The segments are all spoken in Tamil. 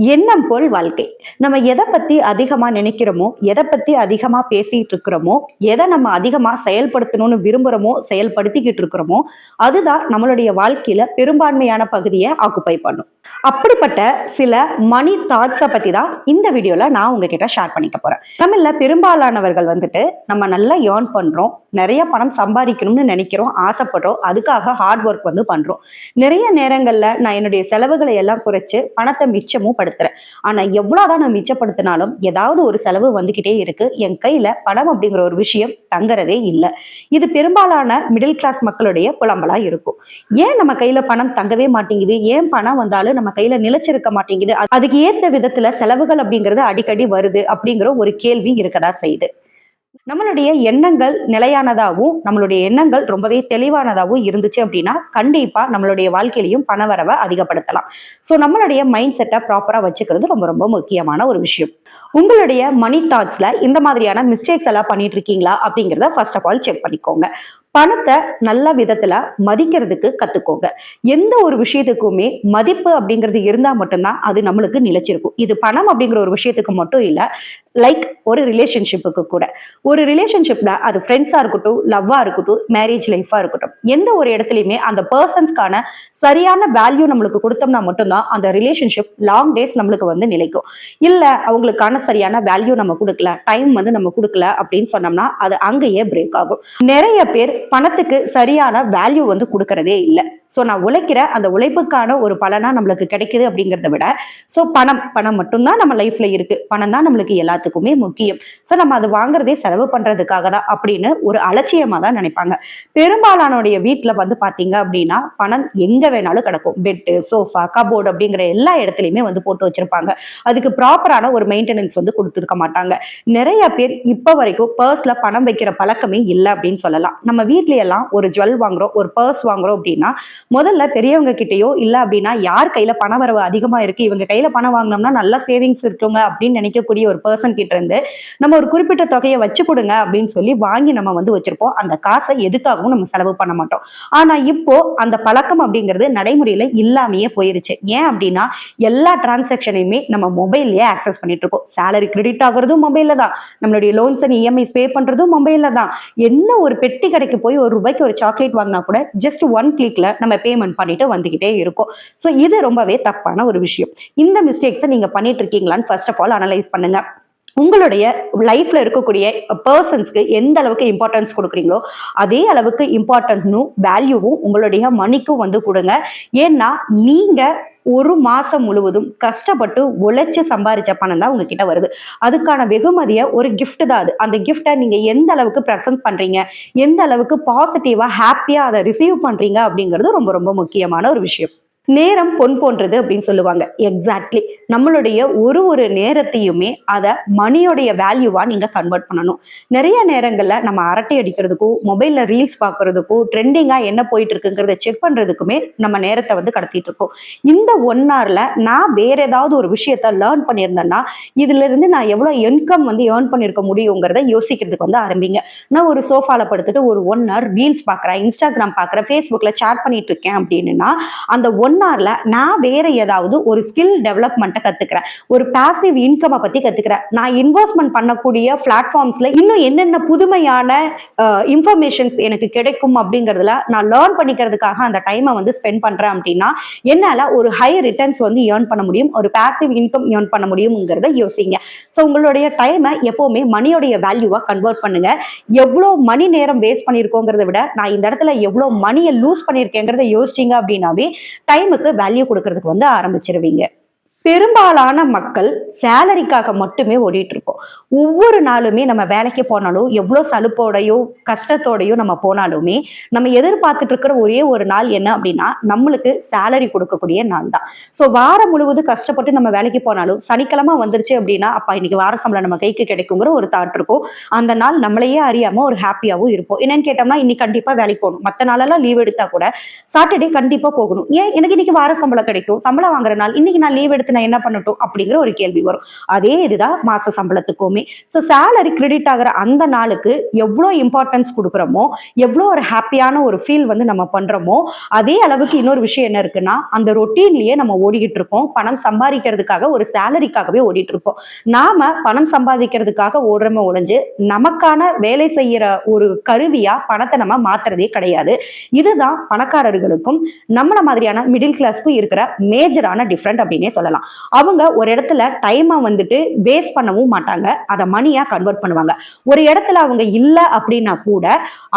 எண்ணம் போல் வாழ்க்கை. நம்ம எதை பத்தி அதிகமா நினைக்கிறோமோ எதை பத்தி அதிகமா பேசிட்டு இருக்கிறோமோ எதை நம்ம அதிகமா செயல்படுத்தணும்னு விரும்புறோமோ செயல்படுத்திக்கிட்டு இருக்கிறோமோ அதுதான் நம்மளுடைய வாழ்க்கையில பெரும்பான்மையான பகுதியை ஆக்குப்பை பண்ணும். அப்படிப்பட்ட சில மணி தாட்ஸை பத்தி தான் இந்த வீடியோல நான் உங்ககிட்ட ஷேர் பண்ணிக்க போறேன். தமிழ்ல பெரும்பாலானவர்கள் வந்துட்டு நம்ம நல்லா ஏர்ன் பண்றோம் நிறைய பணம் சம்பாதிக்கணும்னு நினைக்கிறோம் ஆசைப்படுறோம் அதுக்காக ஹார்ட் ஒர்க் வந்து பண்றோம். நிறைய நேரங்கள்ல நான் என்னுடைய செலவுகளை எல்லாம் குறைச்சு பணத்தை மிச்சமும் படுத்துறேன். ஆனா எவ்வளவுதான் நான் மிச்சப்படுத்தினாலும் ஏதாவது ஒரு செலவு வந்துகிட்டே இருக்கு. என் கையில பணம் அப்படிங்கிற ஒரு விஷயம் தங்குறதே இல்லை. இது பெரும்பாலான மிடில் கிளாஸ் மக்களுடைய புலம்பலா இருக்கும். ஏன் நம்ம கையில பணம் தங்கவே மாட்டேங்குது? ஏன் பணம் வந்தாலும் நம்ம கையில நிலைச்சிருக்க மாட்டேங்குது? அதுக்கு ஏற்ற விதத்துல செலவுகள் அப்படிங்கிறது அடிக்கடி வருது அப்படிங்கிற ஒரு கேள்வி இருக்கதா செய்யுது. நம்மளுடைய எண்ணங்கள் நிலையானதாகவும் நம்மளுடைய எண்ணங்கள் ரொம்பவே தெளிவானதாகவும் இருந்துச்சு அப்படின்னா கண்டிப்பாக நம்மளுடைய வாழ்க்கையிலையும் பணவரவை அதிகப்படுத்தலாம். ஸோ நம்மளுடைய மைண்ட் செட்டை ப்ராப்பராக வச்சுக்கிறது ரொம்ப ரொம்ப முக்கியமான ஒரு விஷயம். உங்களுடைய மணி தாட்ஸ்ல இந்த மாதிரியான மிஸ்டேக்ஸ் எல்லாம் பண்ணிட்டு இருக்கீங்களா அப்படிங்கிறத ஃபர்ஸ்ட் ஆஃப் ஆல் செக் பண்ணிக்கோங்க. பணத்தை நல்ல விதத்துல மதிக்கிறதுக்கு கத்துக்கோங்க. எந்த ஒரு விஷயத்துக்குமே மதிப்பு அப்படிங்கிறது இருந்தா மட்டும்தான் அது நம்மளுக்கு நிலைச்சிருக்கும். இது பணம் அப்படிங்கிற ஒரு விஷயத்துக்கு மட்டும் இல்ல லைக் ஒரு ரிலேஷன்ஷிப்புக்கு கூட. ஒரு ரிலேஷன்ஷிப்ல அது ஃப்ரெண்ட்ஸாக இருக்கட்டும் லவ்வாக இருக்கட்டும் மேரேஜ் லைஃபாக இருக்கட்டும். எந்த ஒரு இடத்துலையுமே அந்த பர்சன்ஸ்க்கான சரியான வேல்யூ நம்மளுக்கு கொடுத்தோம்னா மட்டும்தான் அந்த ரிலேஷன்ஷிப் லாங் டேஸ் நம்மளுக்கு வந்து நிலைக்கும். இல்லை அவங்களுக்கான சரியான வேல்யூ நம்ம கொடுக்கல டைம் வந்து நம்ம கொடுக்கல அப்படின்னு சொன்னோம்னா அது அங்கேயே பிரேக் ஆகும். நிறைய பேர் பணத்துக்கு சரியான வேல்யூ வந்து கொடுக்கறதே இல்லை. ஸோ நான் உழைக்கிற அந்த உழைப்புக்கான ஒரு பலனா நம்மளுக்கு கிடைக்குது அப்படிங்கிறத விட ஸோ பணம் பணம் மட்டும்தான் நம்ம லைஃப்ல இருக்கு. பணம் தான் நம்மளுக்கு எல்லாத்துக்குமே முக்கியம். ஸோ நம்ம அது வாங்குறதே செலவு பண்றதுக்காக தான் அப்படின்னு ஒரு அலட்சியமா தான் நினைப்பாங்க. பெரும்பாலானுடைய வீட்டில் வந்து பார்த்தீங்க அப்படின்னா பணம் எங்க வேணாலும் கிடக்கும். பெட்டு சோஃபா கபோர்டு அப்படிங்கிற எல்லா இடத்துலையுமே வந்து போட்டு வச்சிருப்பாங்க. அதுக்கு ப்ராப்பரான ஒரு மெயின்டெனன்ஸ் வந்து கொடுத்துருக்க மாட்டாங்க. நிறைய பேர் இப்போ வரைக்கும் பர்ஸ்ல பணம் வைக்கிற பழக்கமே இல்லை அப்படின்னு சொல்லலாம். நம்ம வீட்ல ஒரு ஜுவல் வாங்குறோம் ஒரு பர்ஸ் வாங்குறோம் அப்படின்னா முதல்ல பெரியவங்க கிட்டயோ இல்ல அப்படின்னா யார் கையில பண வரவு அதிகமா இருக்கு? இவங்க கையில பணம் வாங்கினோம்னா நல்லா சேவிங்ஸ் இருக்குங்க அப்படின்னு நினைக்கக்கூடிய ஒரு பர்சன் கிட்ட இருந்து நம்ம ஒரு குறிப்பிட்ட தொகையை வச்சு கொடுங்க அப்படின்னு சொல்லி வாங்கி நம்ம வந்து வச்சிருப்போம். அந்த காசை எதுக்காகவும் நம்ம செலவு பண்ண மாட்டோம். ஆனா இப்போ அந்த பழக்கம் அப்படிங்கிறது நடைமுறையில இல்லாமையே போயிருச்சு. ஏன் அப்படின்னா எல்லா டிரான்சாக்ஷனையுமே நம்ம மொபைல்லயே ஆக்சஸ் பண்ணிட்டு இருக்கோம். சேலரி கிரெடிட் ஆகுறதும் மொபைல்ல தான். நம்மளுடைய லோன்ஸ் அண்ட் இஎம்ஐஸ் பே பண்றதும் மொபைல்ல தான். என்ன ஒரு பெட்டி கடைக்கு போய் ஒரு ரூபாய்க்கு ஒரு சாக்லேட் வாங்கினா கூட ஜஸ்ட் ஒன் கிளிக்ல நம்ம பேமெண்ட் பண்ணிட்டு வந்துகிட்டே இருக்கோம். ஸோ இது ரொம்பவே தப்பான ஒரு விஷயம். இந்த மிஸ்டேக்ஸை நீங்க பண்ணிட்டு இருக்கீங்களான்னு ஃபர்ஸ்ட் ஆஃப் ஆல் அனலைஸ் பண்ணுங்க. உங்களுடைய லைஃப்ல இருக்கக்கூடிய பர்சன்ஸ்க்கு எந்த அளவுக்கு இம்பார்ட்டன்ஸ் கொடுக்குறீங்களோ அதே அளவுக்கு இம்பார்ட்டன்ஸும் வேல்யூவும் உங்களுடைய மணிக்கும் வந்து கொடுங்க. ஏன்னா நீங்க ஒரு மாசம் முழுவதும் கஷ்டப்பட்டு உழைச்சு சம்பாரிச்ச பணம் தான் உங்ககிட்ட வருது. அதுக்கான வெகுமதியை ஒரு கிஃப்ட் தான் அது. அந்த கிஃப்டை நீங்க எந்த அளவுக்கு ப்ரெசென்ட் பண்றீங்க எந்த அளவுக்கு பாசிட்டிவா ஹாப்பியா அதை ரிசீவ் பண்றீங்க அப்படிங்கிறது ரொம்ப ரொம்ப முக்கியமான ஒரு விஷயம். நேரம் பொன் போன்றது அப்படின்னு சொல்லுவாங்க. எக்ஸாக்ட்லி நம்மளுடைய ஒரு ஒரு நேரத்தையுமே அதை மணியோடைய வேல்யூவா நீங்க கன்வெர்ட் பண்ணணும். நிறைய நேரங்கள்ல நம்ம அரட்டை அடிக்கிறதுக்கும் மொபைல்ல ரீல்ஸ் பார்க்கறதுக்கும் ட்ரெண்டிங்கா என்ன போயிட்டு இருக்குங்கிறத செக் பண்றதுக்குமே நம்ம நேரத்தை வந்து கடத்திட்டு இருக்கோம். இந்த ஒன் ஹவர்ல நான் வேற ஏதாவது ஒரு விஷயத்த லேர்ன் பண்ணியிருந்தேன்னா இதுல இருந்து நான் எவ்வளவு இன்கம் வந்து ஏர்ன் பண்ணிருக்க முடியுங்கிறத யோசிக்கிறதுக்கு வந்து ஆரம்பிங்க. நான் ஒரு சோஃபால படுத்துட்டு ஒரு ஒன் ஹவர் ரீல்ஸ் பார்க்குறேன் இன்ஸ்டாகிராம் பார்க்குறேன் ஃபேஸ்புக்கில் சேட் பண்ணிட்டு இருக்கேன் அப்படின்னா அந்த ஒன் ஹவரில் நான் வேற ஏதாவது ஒரு ஸ்கில் டெவலப்மெண்ட்டை கற்றுக்கிறேன் ஒரு பாசிவ் இன்கமை பற்றி கற்றுக்கிறேன் நான் இன்வெஸ்ட்மெண்ட் பண்ணக்கூடிய பிளாட்ஃபார்ம்ஸில் இன்னும் என்னென்ன புதுமையான இன்ஃபர்மேஷன்ஸ் எனக்கு கிடைக்கும் அப்படிங்கிறதுல நான் லேர்ன் பண்ணிக்கிறதுக்காக அந்த டைமை வந்து ஸ்பெண்ட் பண்ணுறேன் அப்படின்னா என்னால் ஒரு ஹை ரிட்டர்ன்ஸ் வந்து ஏர்ன் பண்ண முடியும். ஒரு பாசிவ் இன்கம் ஏர்ன் பண்ண முடியுங்கிறத யோசிங்க. ஸோ உங்களுடைய டைமை எப்போவுமே மணியோடைய வேல்யூவாக கன்வெர்ட் பண்ணுங்க. எவ்வளோ மணி நேரம் வேஸ்ட் பண்ணியிருக்கோங்கிறத விட நான் இந்த இடத்துல எவ்வளோ மணியை லூஸ் பண்ணியிருக்கேங்கிறத யோசிச்சிங்க அப்படின்னாவே டைம் டைமுக்கு வேல்யூ கொடுக்கறதுக்கு வந்து ஆரம்பிச்சிருவீங்க. பெரும்பாலான மக்கள் சேலரிக்காக மட்டுமே ஓடிட்டு இருக்கோம் ஒவ்வொரு நாளுமே நம்ம வேலைக்கு போனாலும் எவ்வளோ சலுப்போடையோ கஷ்டத்தோடையோ நம்ம போனாலுமே நம்ம எதிர்பார்த்துட்டு இருக்கிற ஒரே ஒரு நாள் என்ன அப்படின்னா நம்மளுக்கு சேலரி கொடுக்கக்கூடிய நாள் தான். ஸோ வாரம் முழுவதும் கஷ்டப்பட்டு நம்ம வேலைக்கு போனாலும் சனிக்கிழமை வந்துருச்சு அப்படின்னா அப்பா இன்னைக்கு வார சம்பளம் நம்ம கைக்கு கிடைக்குங்கிற ஒரு தாட் இருக்கும். அந்த நாள் நம்மளையே அறியாம ஒரு ஹாப்பியாகவும் இருப்போம். என்னன்னு கேட்டோம்னா இன்னைக்கு கண்டிப்பா வேலைக்கு போகணும். மற்ற நாளெல்லாம் லீவ் எடுத்தா கூட சாட்டர்டே கண்டிப்பா போகணும். ஏன்? எனக்கு இன்னைக்கு வார சம்பளம் கிடைக்கும். சம்பளம் வாங்குற நாள். இன்னைக்கு நான் லீவ் எடுத்து அடுத்து நான் என்ன பண்ணட்டும் அப்படிங்கிற ஒரு கேள்வி வரும். அதே இதுதான் மாச சம்பளத்துக்குமே. ஸோ சேலரி கிரெடிட் ஆகிற அந்த நாளுக்கு எவ்வளோ இம்பார்ட்டன்ஸ் கொடுக்குறோமோ எவ்வளோ ஒரு ஹாப்பியான ஒரு ஃபீல் வந்து நம்ம பண்றோமோ அதே அளவுக்கு இன்னொரு விஷயம் என்ன இருக்குன்னா அந்த ரொட்டீன்லயே நம்ம ஓடிக்கிட்டு இருக்கோம் பணம் சம்பாதிக்கிறதுக்காக ஒரு சேலரிக்காகவே ஓடிட்டு இருக்கோம் நாம பணம் சம்பாதிக்கிறதுக்காக ஓடுறோமே ஒழிஞ்சு நமக்கான வேலை செய்யற ஒரு கருவியா பணத்தை நம்ம மாத்துறதே கிடையாது. இதுதான் பணக்காரர்களுக்கும் நம்மள மாதிரியான மிடில் கிளாஸ்க்கும் இருக்கிற மேஜரான டிஃப்ரெண்ட் அப்படின்னே சொல்லலாம். அவங்க ஒரு இடத்துல டைமை வந்துட்டு வேஸ்ட் பண்ணவும் மாட்டாங்க. அதை மணியா கன்வெர்ட் பண்ணுவாங்க. ஒரு இடத்துல அவங்க இல்லை அப்படின்னா கூட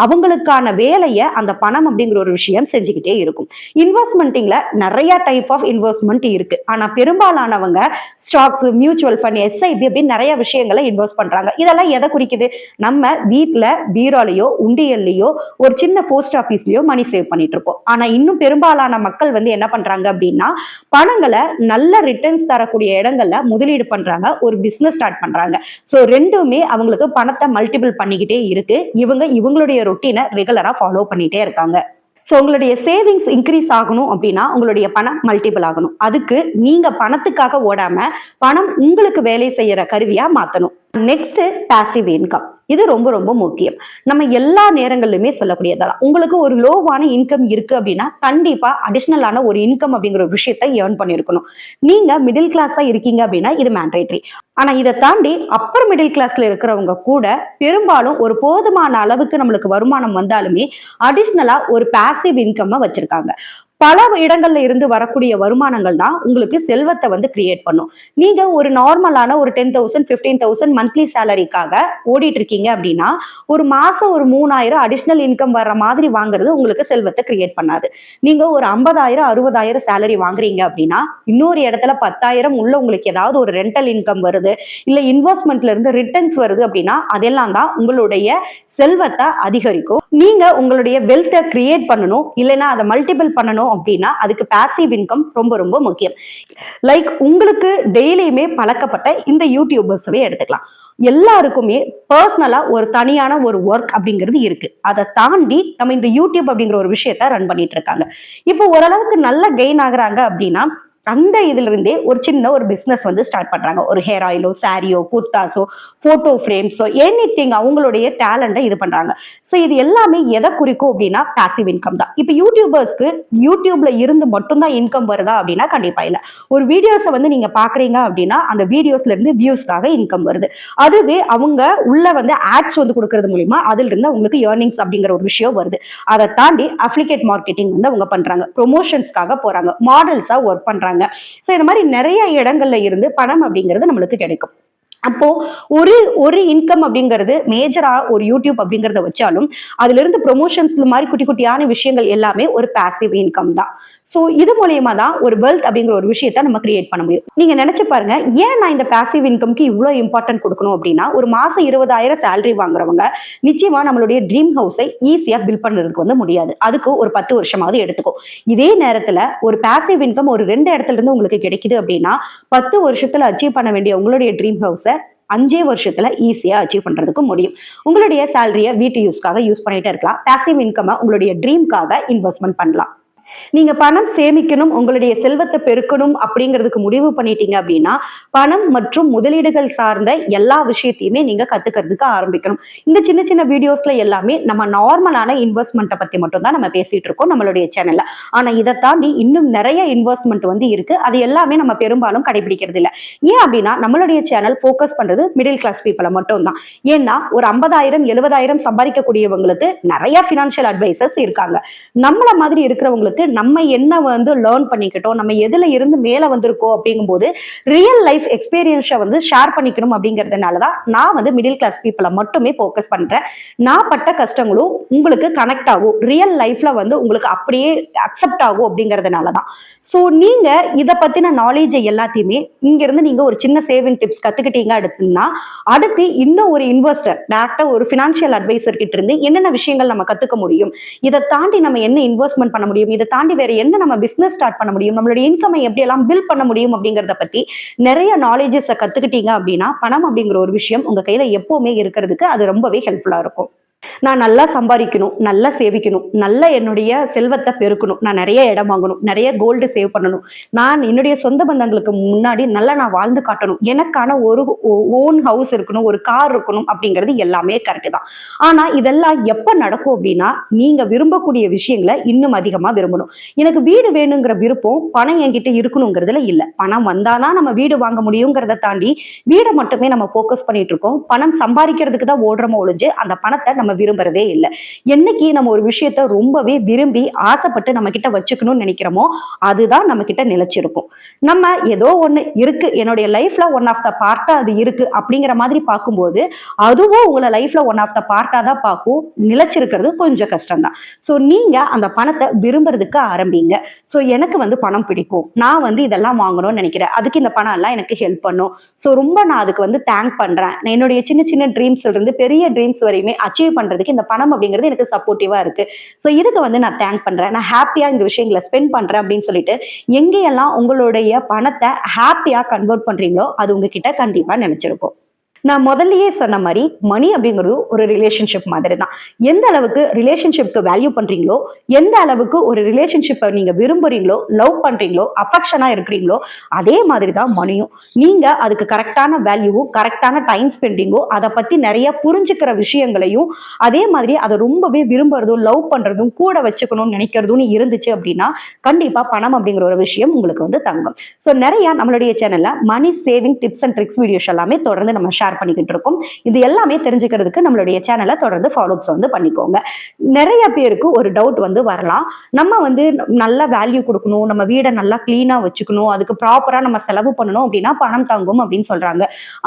அவங்களுக்கான வேலையை அந்த பணம் அப்படிங்கிற ஒரு விஷயம் செஞ்சுக்கிட்டே இருக்கும். இன்வெஸ்ட்மெண்ட்டிங்ல நிறைய டைப் ஆஃப் இன்வெஸ்ட்மெண்ட் இருக்கு. ஆனா பெரும்பாலானவங்க ஸ்டாக்ஸ் மியூச்சுவல் ஃபண்ட் எஸ்ஐபி அப்படின்னு நிறைய விஷயங்களை இன்வெஸ்ட் பண்றாங்க. இதெல்லாம் எதை குறிக்குது? நம்ம வீட்ல பீரோலையோ உண்டியல்லையோ ஒரு சின்ன போஸ்ட் ஆஃபீஸ்லயோ மணி சேவ் பண்ணிட்டு இருப்போம். ஆனா இன்னும் பெரும்பாலான மக்கள் வந்து என்ன பண்றாங்க அப்படின்னா பணங்களை நல்ல ரிட்டர்ன்ஸ் தரக்கூடிய இடங்கள்ல முதலீடு பண்றாங்க ஒரு பிசினஸ் ஸ்டார்ட் பண்றாங்க. ஸோ ரெண்டுமே அவங்களுக்கு பணத்தை மல்டிபிள் பண்ணிக்கிட்டே இருக்கு. இவங்க இவங்களுடைய ரொட்டீனை ரெகுலரா ஃபாலோ பண்ணிட்டே இருக்காங்க. ஸோ உங்களுடைய சேவிங்ஸ் இன்க்ரீஸ் ஆகணும் அப்படின்னா உங்களுடைய பணம் மல்டிபிள் ஆகணும். அதுக்கு நீங்க பணத்துக்காக ஓடாம பணம் உங்களுக்கு வேலை செய்யற கருவியா மாத்தணும். நெக்ஸ்ட் பாசிவ் இன்கம் இது ரொம்ப ரொம்ப முக்கியம். நம்ம எல்லா நேரங்களிலுமே சொல்லக்கூடியதான் உங்களுக்கு ஒரு லோவான இன்கம் இருக்கு அப்படின்னா கண்டிப்பா அடிஷ்னலான ஒரு இன்கம் அப்படிங்கிற ஒரு விஷயத்தை ஏர்ன் பண்ணியிருக்கணும் நீங்க மிடில் கிளாஸா இருக்கீங்க அப்படின்னா இது மேண்டேட்ரி ஆனா இதை தாண்டி அப்பர் மிடில் கிளாஸ்ல இருக்கிறவங்க கூட பெரும்பாலும் ஒரு போதுமான அளவுக்கு நம்மளுக்கு வருமானம் வந்தாலுமே அடிஷ்னலா ஒரு பாசிவ் இன்கம் வச்சிருக்காங்க. பல இடங்கள்ல இருந்து வரக்கூடிய வருமானங்கள் தான் உங்களுக்கு செல்வத்தை வந்து கிரியேட் பண்ணும். நீங்க ஒரு நார்மலான ஒரு ten thousand fifteen thousand monthly சேலரிக்காக ஓடிட்டு இருக்கீங்க அப்படின்னா ஒரு மாசம் ஒரு மூணாயிரம் அடிஷ்னல் இன்கம் வர்ற மாதிரி வாங்குறது உங்களுக்கு செல்வத்தை கிரியேட் பண்ணாது. நீங்க ஒரு ஐம்பதாயிரம் அறுபதாயிரம் சேலரி வாங்குறீங்க அப்படின்னா இன்னொரு இடத்துல பத்தாயிரம் உள்ள உங்களுக்கு ஏதாவது ஒரு ரெண்டல் இன்கம் வருது இல்ல இன்வெஸ்ட்மெண்ட்ல இருந்து ரிட்டர்ன்ஸ் வருது அப்படின்னா அதெல்லாம் தான் உங்களுடைய செல்வத்தை அதிகரிக்கும். நீங்க உங்களுடைய வெல்த்தை கிரியேட் பண்ணணும் இல்லைன்னா அதை மல்டிபிள் பண்ணணும் அப்படின்னா அதுக்கு பேசிவ் இன்கம் ரொம்ப ரொம்ப முக்கியம். லைக் உங்களுக்கு டெய்லியுமே பழக்கப்பட்ட இந்த யூடியூபர்ஸவே எடுத்துக்கலாம். எல்லாருக்குமே பர்சனலா ஒரு தனியான ஒரு ஒர்க் அப்படிங்கிறது இருக்கு. அதை தாண்டி நம்ம இந்த யூடியூப் அப்படிங்கிற ஒரு விஷயத்த ரன் பண்ணிட்டு இருக்காங்க. இப்போ ஓரளவுக்கு நல்ல கெயின் ஆகுறாங்க அப்படின்னா அந்த இதுலேருந்தே ஒரு சின்ன ஒரு பிஸ்னஸ் வந்து ஸ்டார்ட் பண்றாங்க. ஒரு ஹேர் ஆயிலோ சாரியோ குர்தாஸோ போட்டோ ஃப்ரேம்ஸோ எனி திங் அவங்களுடைய டேலண்ட்டை இது பண்றாங்க. ஸோ இது எல்லாமே எதை குறிக்கும் அப்படின்னா பாசிவ் இன்கம் தான். இப்போ யூடியூபர்ஸ்க்கு யூடியூப்ல இருந்து மட்டும்தான் இன்கம் வருதா அப்படின்னா கண்டிப்பா இல்லை. ஒரு வீடியோஸை வந்து நீங்க பாக்குறீங்க அப்படின்னா அந்த வீடியோஸ்ல இருந்து வியூஸ்க்காக இன்கம் வருது. அதுவே அவங்க உள்ள வந்து ஆட்ஸ் வந்து கொடுக்கறது மூலியமா அதுல இருந்து உங்களுக்கு ஏர்னிங்ஸ் அப்படிங்கிற ஒரு விஷயம் வருது. அதை தாண்டி அப்ளிகேட் மார்க்கெட்டிங் வந்து அவங்க பண்றாங்க. ப்ரொமோஷன்ஸ்க்காக போறாங்க. மாடல்ஸா ஒர்க் பண்றாங்க ஸோ இந்த மாதிரி நிறைய இடங்கள்ல இருந்து பணம் அப்படிங்கிறது நம்மளுக்கு கிடைக்கும். அப்போ ஒரு ஒரு இன்கம் அப்படிங்கிறது மேஜரா ஒரு யூடியூப் அப்படிங்கிறத வச்சாலும் அதுல இருந்து ப்ரொமோஷன்ஸ் இந்த மாதிரி குட்டி குட்டியான விஷயங்கள் எல்லாமே ஒரு பேசிவ் இன்கம் தான். ஸோ இது மூலியமா தான் ஒரு வெல்த் அப்படிங்கிற ஒரு விஷயத்த நம்ம கிரியேட் பண்ண முடியும். நீங்க நினைச்சு பாருங்க ஏன் நான் இந்த பேசிவ் இன்கம்க்கு இவ்வளோ இம்பார்ட்டன்ட் கொடுக்கணும் அப்படின்னா ஒரு மாசம் இருபதாயிரம் சேலரி வாங்குறவங்க நிச்சயமா நம்மளுடைய ட்ரீம் ஹவுஸை ஈஸியா பில் பண்ணுறதுக்கு வந்து முடியாது. அதுக்கு ஒரு பத்து வருஷமாவது எடுத்துக்கும் இதே நேரத்துல ஒரு பேசிவ் இன்கம் ஒரு ரெண்டு இடத்துல இருந்து உங்களுக்கு கிடைக்குது அப்படின்னா பத்து வருஷத்துல அச்சீவ் பண்ண வேண்டிய உங்களுடைய ட்ரீம் ஹவுஸை அஞ்சே வருஷத்துல ஈஸியா அச்சீவ் பண்றதுக்கு முடியும். உங்களுடைய சேலரியை வீட்டு யூஸ்க்காக யூஸ் பண்ணிட்டே இருக்கலாம். பேசிவ் இன்கமை உங்களுடைய ட்ரீம்காக இன்வெஸ்ட்மெண்ட் பண்ணலாம். நீங்க பணம் சேமிக்கணும் உங்களுடைய செல்வத்தை பெருக்கணும் அப்படிங்கிறதுக்கு முடிவு பண்ணிட்டீங்க அப்படின்னா பணம் மற்றும் முதலீடுகள் சார்ந்த எல்லா விஷயத்தையுமே நீங்க கத்துக்கிறதுக்கு ஆரம்பிக்கணும். இந்த சின்ன சின்ன வீடியோஸ்ல எல்லாமே நம்ம நார்மலான இன்வெஸ்ட்மெண்ட்டை பத்தி மட்டும் தான் நம்ம பேசிட்டு இருக்கோம் நம்மளுடைய சேனல்ல ஆனா இதை தாண்டி இன்னும் நிறைய இன்வெஸ்ட்மெண்ட் வந்து இருக்கு. அது எல்லாமே நம்ம பெரும்பாலும் கடைபிடிக்கிறது இல்ல. ஏன் அப்படின்னா நம்மளுடைய சேனல் ஃபோக்கஸ் பண்றது மிடில் கிளாஸ் பீப்புளை மட்டும் தான் ஏன்னா ஒரு ஐம்பதாயிரம் எழுபதாயிரம் சம்பாதிக்கக்கூடியவங்களுக்கு நிறைய ஃபினான்ஷியல் அட்வைசஸ் இருக்காங்க. நம்மள மாதிரி இருக்கிறவங்களுக்கு நம்ம என்ன வந்து லேர்ன் பண்ணிக்கிட்டோம் நம்ம எதுல இருந்து மேல வந்திருக்கோம் அப்படிங்கும்போது ரியல் லைஃப் எக்ஸ்பீரியன்ஸை வந்து ஷேர் பண்ணிக்கணும் அப்படிங்கிறதுனால தான் நான் வந்து மிடில் கிளாஸ் பீப்புளை மட்டுமே ஃபோக்கஸ் பண்றேன். நான் பட்ட கஷ்டங்களும் உங்களுக்கு கனெக்ட் ஆகும். ரியல் லைஃப்ல வந்து உங்களுக்கு அப்படியே அக்செப்ட் ஆகும் அப்படிங்கிறதுனால தான் ஸோ நீங்க இதை பத்தின நாலேஜை எல்லாத்தையுமே இங்கிருந்து நீங்க ஒரு சின்ன சேவிங் டிப்ஸ் கத்துக்கிட்டீங்க அடுத்துன்னா அடுத்து இன்னும் ஒரு இன்வெஸ்டர் டேரக்டா ஒரு ஃபினான்ஷியல் அட்வைசர் கிட்ட இருந்து என்னென்ன விஷயங்கள் நம்ம கத்துக்க முடியும் இதை தாண்டி நம்ம என்ன இன்வெஸ்ட்மெண்ட் பண்ண முடியும் இதை தாண்டி வேற என்ன நம்ம பிசினஸ் ஸ்டார்ட் பண்ண முடியும்? நம்மளுடைய இன்கமை எப்படி எல்லாம் பில் பண்ண முடியும் அப்படிங்கறத பத்தி நிறைய நாலேஜஸை கத்துக்கிட்டீங்க அப்படின்னா பணம் அப்படிங்கிற ஒரு விஷயம் உங்க கையில எப்பவுமே இருக்கிறதுக்கு அது ரொம்பவே ஹெல்ப்ஃபுல்லா இருக்கும். நான் நல்லா சம்பாதிக்கணும் நல்லா சேவிக்கணும் நல்லா என்னுடைய செல்வத்தை பெருக்கணும் நான் நிறைய இடம் வாங்கணும் நிறைய கோல்டு சேவ் பண்ணணும். நான் என்னுடைய சொந்த பந்தங்களுக்கு முன்னாடி நல்லா நான் வாழ்ந்து காட்டணும். எனக்கான ஒரு ஓன் ஹவுஸ் இருக்கணும் ஒரு கார் இருக்கணும் அப்படிங்கிறது எல்லாமே கரெக்டு தான். ஆனா இதெல்லாம் எப்ப நடக்கும் அப்படின்னா நீங்க விரும்பக்கூடிய விஷயங்களை இன்னும் அதிகமா விரும்பணும். எனக்கு வீடு வேணுங்கிற விருப்பம் பணம் என்கிட்ட இருக்கணுங்கிறதுல இல்ல. பணம் வந்தாதான் நம்ம வீடு வாங்க முடியுங்கிறத தாண்டி வீடை மட்டுமே நம்ம ஃபோக்கஸ் பண்ணிட்டு இருக்கோம். பணம் சம்பாதிக்கிறதுக்கு தான் ஓடுறோமோ ஒழிஞ்சு அந்த பணத்தை நம்ம விரும்புறதே இல்லை. என்னைக்கு நம்ம ஒரு விஷயத்த ரொம்பவே விரும்பி ஆசைப்பட்டு நம்ம கிட்ட வச்சுக்கணும்னு நினைக்கிறோமோ அதுதான் நம்ம கிட்ட நிலைச்சிருக்கும். நம்ம ஏதோ ஒன்று இருக்கு என்னுடைய லைஃப்ல ஒன் ஆஃப் த பார்ட்டா அது இருக்கு அப்படிங்கிற மாதிரி பார்க்கும்போது அதுவும் உங்களை லைஃப்ல ஒன் ஆஃப் த பார்ட்டா தான் பார்க்கும் நிலைச்சிருக்கிறது கொஞ்சம் கஷ்டம் தான் ஸோ நீங்க அந்த பணத்தை விரும்புறதுக்கு ஆரம்பிங்க. ஸோ எனக்கு வந்து பணம் பிடிக்கும். நான் வந்து இதெல்லாம் வாங்கணும்னு நினைக்கிறேன். அதுக்கு இந்த பணம் எல்லாம் எனக்கு ஹெல்ப் பண்ணும். ஸோ ரொம்ப நான் அதுக்கு வந்து தேங்க் பண்றேன். என்னுடைய சின்ன சின்ன ட்ரீம்ஸ்ல இருந்து பெரிய ட்ரீம்ஸ் வரையுமே அச்சீவ் பண்றதுக்கு இந்த பணம் அப்படிங்கிறது எனக்கு சப்போர்ட்டிவா இருக்கு. ஸோ இதுக்கு வந்து நான் தேங்க் பண்றேன். நான் ஹாப்பியா இந்த விஷயங்களை ஸ்பெண்ட் பண்றேன் அப்படின்னு சொல்லிட்டு எங்கேயெல்லாம் உங்களுடைய பணத்தை ஹாப்பியா கன்வெர்ட் பண்றீங்களோ அது உங்ககிட்ட கண்டிப்பா நினைச்சிருக்கும். நான் முதல்லயே சொன்ன மாதிரி மணி அப்படிங்கிறது ஒரு ரிலேஷன்ஷிப் மாதிரி தான் எந்த அளவுக்கு ரிலேஷன்ஷிப்க்கு வேல்யூ பண்றீங்களோ எந்த அளவுக்கு ஒரு ரிலேஷன்ஷிப்பை நீங்க விரும்புறீங்களோ லவ் பண்றீங்களோ அஃபெக்ஷனா இருக்கிறீங்களோ அதே மாதிரி தான் மணியும் நீங்க அதுக்கு கரெக்டான வேல்யூவும் கரெக்டான டைம் ஸ்பெண்டிங்கும் அதை பத்தி நிறைய புரிஞ்சுக்கிற விஷயங்களையும் அதே மாதிரி அதை ரொம்பவே விரும்புறதும் லவ் பண்றதும் கூட வச்சுக்கணும்னு நினைக்கிறதும் இருந்துச்சு அப்படின்னா கண்டிப்பா பணம் அப்படிங்கிற ஒரு விஷயம் உங்களுக்கு வந்து தங்கும். ஸோ நிறைய நம்மளுடைய சேனல்ல money saving tips and tricks videos எல்லாமே தொடர்ந்து நம்ம ஷேர் பண்ணிக்கிட்டு இருக்கோம். இது எல்லாமே தெரிஞ்சுக்கிறதுக்கு நம்மளுடைய சேனலை தொடர்ந்து ஃபாலோப்ஸ் வந்து பண்ணிக்கோங்க. நிறைய பேருக்கு ஒரு டவுட் வந்து வரலாம். நம்ம வந்து நல்ல வேல்யூ கொடுக்கணும். நம்ம வீடை நல்லா கிளீனா வச்சுக்கணும். அதுக்கு ப்ராப்பரா நம்ம செலவு பண்ணணும் அப்படின்னா பணம் தங்கும் அப்படின்னு சொல்றாங்க.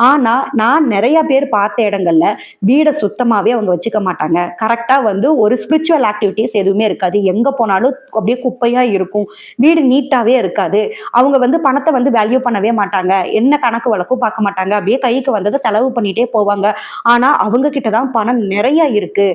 ஆனா நான் நிறைய பேர் பார்த்த இடங்கள்ல வீடை சுத்தமாவே அவங்க வச்சுக்க மாட்டாங்க. கரெக்டா வந்து ஒரு ஸ்பிரிச்சுவல் ஆக்டிவிட்டிஸ் எதுவுமே இருக்காது. எங்க போனாலும் அப்படியே குப்பையா இருக்கும். வீடு நீட்டாவே இருக்காது. அவங்க வந்து பணத்தை வந்து வேல்யூ பண்ணவே மாட்டாங்க. என்ன கணக்கு வழக்கும் பார்க்க மாட்டாங்க. அப்படியே கைக்கு வந்ததை செலவு செலவு பண்ணிட்டே போவாங்க. ஆனா அவங்க கிட்ட தான் பணம் நிறைய இருக்கு.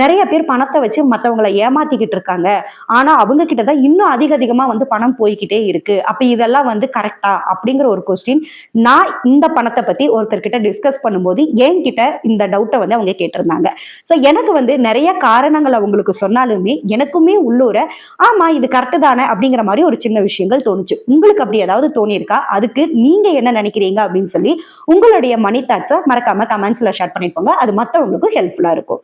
நிறைய பேர் பணத்தை வச்சு மத்தவங்களை ஏமாத்திக்கிட்டு இருக்காங்க. ஆனா அவங்க கிட்ட தான் இன்னும் அதிக அதிகமா வந்து பணம் போய்கிட்டே இருக்கு. அப்ப இதெல்லாம் வந்து கரெக்டா அப்படிங்கிற ஒரு கொஸ்டின் நான் இந்த பணத்தை பத்தி ஒருத்தர்கிட்ட டிஸ்கஸ் பண்ணும்போது என்கிட்ட இந்த டவுட்டை வந்து அவங்க கேட்டிருந்தாங்க. ஸோ எனக்கு வந்து நிறைய காரணங்கள் அவங்களுக்கு சொன்னாலுமே எனக்குமே உள்ளூர ஆமா இது கரெக்டு தானே? அப்படிங்கிற மாதிரி ஒரு சின்ன விஷயங்கள் தோணுச்சு. உங்களுக்கு அப்படி ஏதாவது தோணியிருக்கா? அதுக்கு நீங்க என்ன நினைக்கிறீங்க? அப்படின்னு சொல்லி உங்களுடைய மணி மறக்காம கமெண்ட்ஸ்ல ஷேர் பண்ணிட்டு போங்க அது மற்றவங்களுக்கும் ஹெல்ப்ஃபுல்லா இருக்கும்.